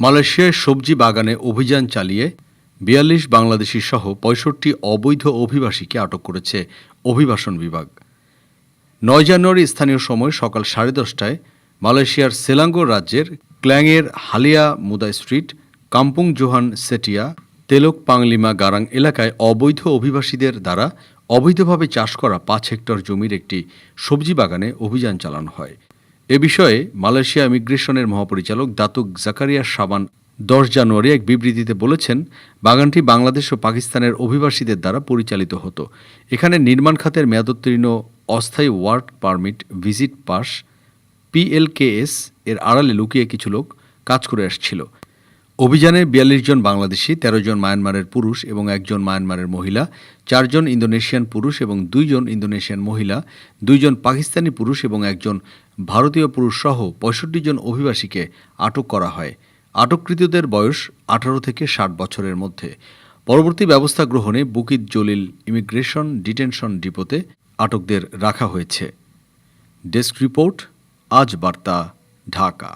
মালয়েশিয়ায় সবজি বাগানে অভিযান চালিয়ে বিয়াল্লিশ বাংলাদেশি সহ পঁয়ষট্টি অবৈধ অভিবাসীকে আটক করেছে অভিবাসন বিভাগ। নয় জানুয়ারি স্থানীয় সময় সকাল সাড়ে দশটায় মালয়েশিয়ার সেলাঙ্গো রাজ্যের ক্ল্যাংয়ের হালিয়া মুদা স্ট্রিট, কাম্পুং জোহান সেটিয়া, তেলক পাংলিমা গারাং এলাকায় অবৈধ অভিবাসীদের দ্বারা অবৈধভাবে চাষ করা পাঁচ হেক্টর জমির একটি সবজি বাগানে অভিযান চালানো হয়। এ বিষয়ে মালয়েশিয়া ইমিগ্রেশনের মহাপরিচালক দাতুক জাকারিয়া সাবান দশ জানুয়ারি এক বিবৃতিতে বলেছেন, বাগানটি বাংলাদেশ ও পাকিস্তানের অভিবাসীদের দ্বারা পরিচালিত হতো। এখানে নির্মাণ খাতের মেয়াদোত্তীর্ণ অস্থায়ী work permit, visit pass PLKS এর আড়ালে লুকিয়ে কিছু লোক কাজ করে আসছিল। অভিযানে বিয়াল্লিশ জন বাংলাদেশি, তেরো জন মায়ানমারের পুরুষ এবং একজন মায়ানমারের মহিলা চারজন ইন্দোনেশিয়ান পুরুষ এবং দুইজন ইন্দোনেশিয়ান মহিলা দুইজন পাকিস্তানি পুরুষ এবং একজন ভারতীয় পুরুষ সহ পঁয়ষট্টি জন অভিবাসীকে আটক করা হয়। আটককৃতদের বয়স আঠারো থেকে ষাট বছরের মধ্যে। পরবর্তী ব্যবস্থা গ্রহণে বুকিত জলিল ইমিগ্রেশন ডিটেনশন ডিপোতে আটকদের রাখা হয়েছে। ডেস্ক রিপোর্ট, আজ বার্তা, ঢাকা।